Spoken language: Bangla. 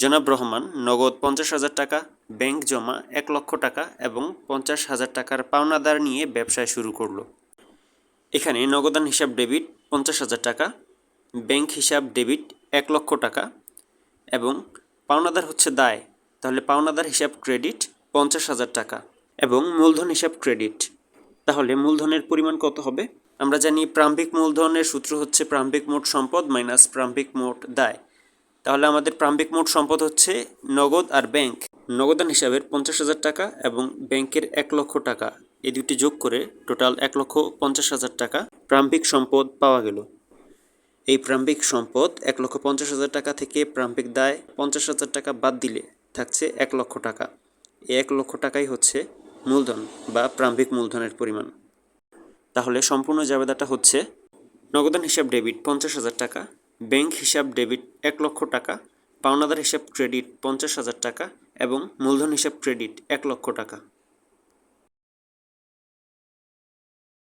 জনাব রহমান, নগদ পঞ্চাশ হাজার টাকা, ব্যাংক জমা এক লক্ষ টাকা এবং পঞ্চাশ হাজার টাকার পাওনাদার নিয়ে ব্যবসায় শুরু করল। এখানে নগদান হিসাব ডেবিট পঞ্চাশ হাজার টাকা, ব্যাংক হিসাব ডেবিট এক লক্ষ টাকা এবং পাওনাদার হচ্ছে দায়, তাহলে পাওনাদার হিসাব ক্রেডিট পঞ্চাশ হাজার টাকা এবং মূলধন হিসাব ক্রেডিট। তাহলে মূলধনের পরিমাণ কত হবে? আমরা জানি প্রারম্ভিক মূলধনের সূত্র হচ্ছে প্রারম্ভিক মোট সম্পদ মাইনাস প্রারম্ভিক মোট দায়। তাহলে আমাদের প্রাম্ভিক মোট সম্পদ হচ্ছে নগদ আর ব্যাংক। নগদান হিসাবের পঞ্চাশ হাজার টাকা এবং ব্যাংকের এক লক্ষ টাকা। এই দুটি যোগ করে টোটাল এক লক্ষ পঞ্চাশ হাজার টাকা প্রাম্ভিক সম্পদ পাওয়া গেল। এই প্রাম্ভিক সম্পদ এক লক্ষ পঞ্চাশ হাজার টাকা থেকে প্রাম্ভিক দায় পঞ্চাশ হাজার টাকা বাদ দিলে থাকছে এক লক্ষ টাকা। এই এক লক্ষ টাকাই হচ্ছে মূলধন বা প্রাম্ভিক মূলধনের পরিমাণ। তাহলে সম্পূর্ণ জাবেদাটা হচ্ছে নগদান হিসাব ডেবিট পঞ্চাশ হাজার টাকা ব্যাংক হিসাব ডেবিট এক লক্ষ টাকা, পাওনাদার হিসাব ক্রেডিট পঞ্চাশ হাজার টাকা এবং মূলধন হিসাব ক্রেডিট এক লক্ষ টাকা।